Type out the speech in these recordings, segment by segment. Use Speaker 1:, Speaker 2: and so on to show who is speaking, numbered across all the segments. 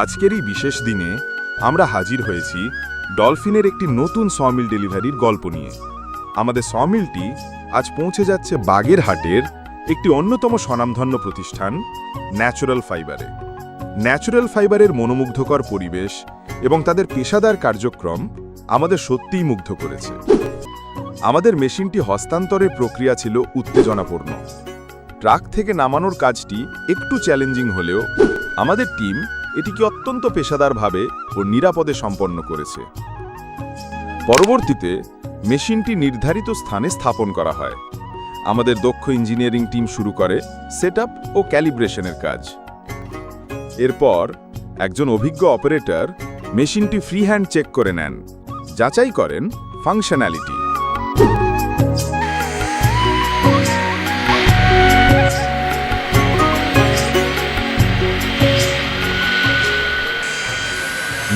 Speaker 1: আজকের এই বিশেষ দিনে আমরা হাজির হয়েছি ডলফিনের একটি নতুন সমিল ডেলিভারির গল্প নিয়ে। আমাদের সমিলটি আজ পৌঁছে যাচ্ছে বাগেরহাটের একটি অন্যতম স্বনামধন্য প্রতিষ্ঠান, ন্যাচুরাল ফাইবারে। ন্যাচুরাল ফাইবারের মনোমুগ্ধকর পরিবেশ এবং তাদের পেশাদার কার্যক্রম আমাদের সত্যিই মুগ্ধ করেছে। আমাদের মেশিনটি হস্তান্তরের প্রক্রিয়া ছিল উত্তেজনাপূর্ণ। ট্রাক থেকে নামানোর কাজটি একটু চ্যালেঞ্জিং হলেও আমাদের টিম এটিকে অত্যন্ত পেশাদারভাবে ও নিরাপদে সম্পন্ন করেছে। পরবর্তীতে, মেশিনটি নির্ধারিত স্থানে স্থাপন করা হয়। আমাদের দক্ষ ইঞ্জিনিয়ারিং টিম শুরু করে সেটআপ ও ক্যালিব্রেশনের কাজ। এরপর, একজন অভিজ্ঞ অপারেটর মেশিনটি ফ্রি হ্যান্ড চেক করে নেন। যাচাই করেন ফাংশনালিটি।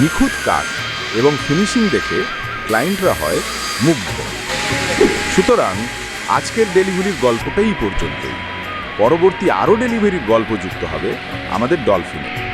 Speaker 1: নিখুঁত কাজ এবং ফিনিশিং দেখে ক্লায়েন্টরা হয় মুগ্ধ। সুতরাং আজকের ডেলিভারির গল্পটাই পর্যন্তই। পরবর্তী আরও ডেলিভারির গল্প যুক্ত হবে আমাদের ডলফিনে।